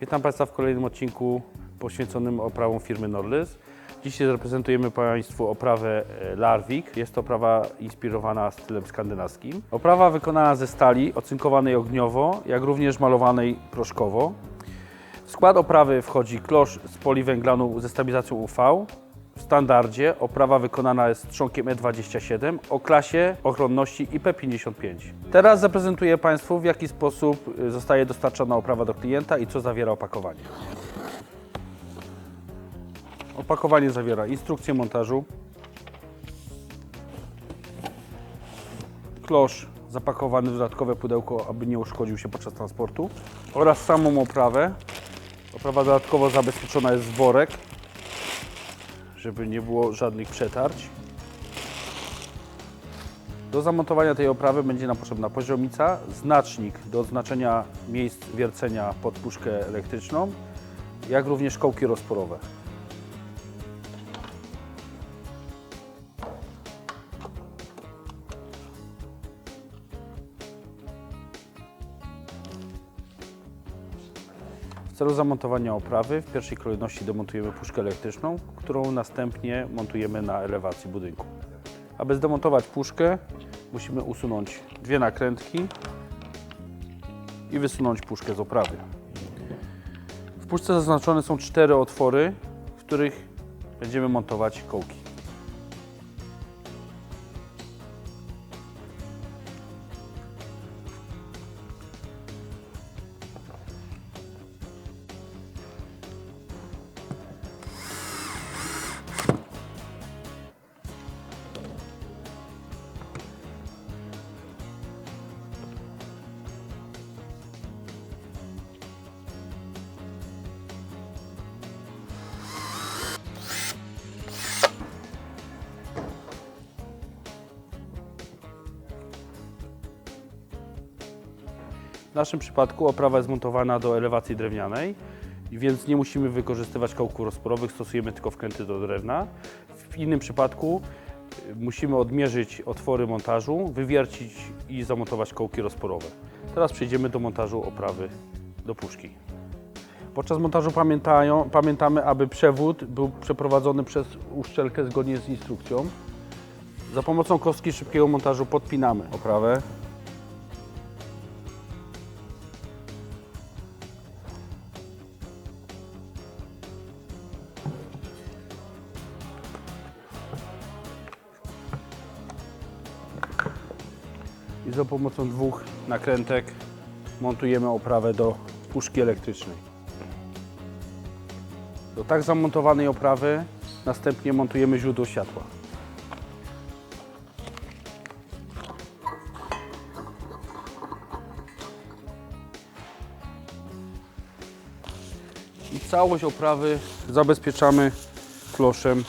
Witam Państwa w kolejnym odcinku poświęconym oprawom firmy Norlys. Dzisiaj zaprezentujemy Państwu oprawę e, Larvik. Jest to oprawa inspirowana stylem skandynawskim. Oprawa wykonana ze stali ocynkowanej ogniowo, jak również malowanej proszkowo. W skład oprawy wchodzi klosz z poliwęglanu ze stabilizacją UV. W standardzie oprawa wykonana jest trzonkiem E27 o klasie ochronności IP55. Teraz zaprezentuję Państwu w jaki sposób y, zostaje dostarczona oprawa do klienta i co zawiera opakowanie. Opakowanie zawiera instrukcję montażu, klosz zapakowany w dodatkowe pudełko, aby nie uszkodził się podczas transportu oraz samą oprawę. Oprawa dodatkowo zabezpieczona jest w worek, żeby nie było żadnych przetarć. Do zamontowania tej oprawy będzie nam potrzebna poziomica, znacznik do oznaczenia miejsc wiercenia pod puszkę elektryczną, jak również kołki rozporowe. W celu zamontowania oprawy w pierwszej kolejności demontujemy puszkę elektryczną, którą następnie montujemy na elewacji budynku. Aby zdemontować puszkę, musimy usunąć dwie nakrętki i wysunąć puszkę z oprawy. W puszce zaznaczone są cztery otwory, w których będziemy montować kołki. Naszym przypadku oprawa jest montowana do elewacji drewnianej, więc nie musimy wykorzystywać kołków rozporowych, stosujemy tylko wkręty do drewna. W innym przypadku y, musimy odmierzyć otwory montażu, wywiercić i zamontować kołki rozporowe. Teraz przejdziemy do montażu oprawy do puszki. Podczas montażu pamiętają, pamiętamy, aby przewód był przeprowadzony przez uszczelkę zgodnie z instrukcją. Za pomocą kostki szybkiego montażu podpinamy oprawę za pomocą dwóch nakrętek montujemy oprawę do puszki elektrycznej. Do tak zamontowanej oprawy następnie montujemy źródło światła. I całość oprawy zabezpieczamy kloszem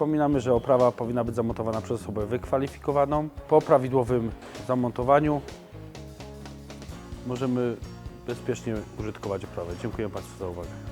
Przypominamy, że oprawa powinna być zamontowana przez osobę wykwalifikowaną. Po prawidłowym zamontowaniu możemy bezpiecznie użytkować oprawę. Dziękuję Państwu za uwagę.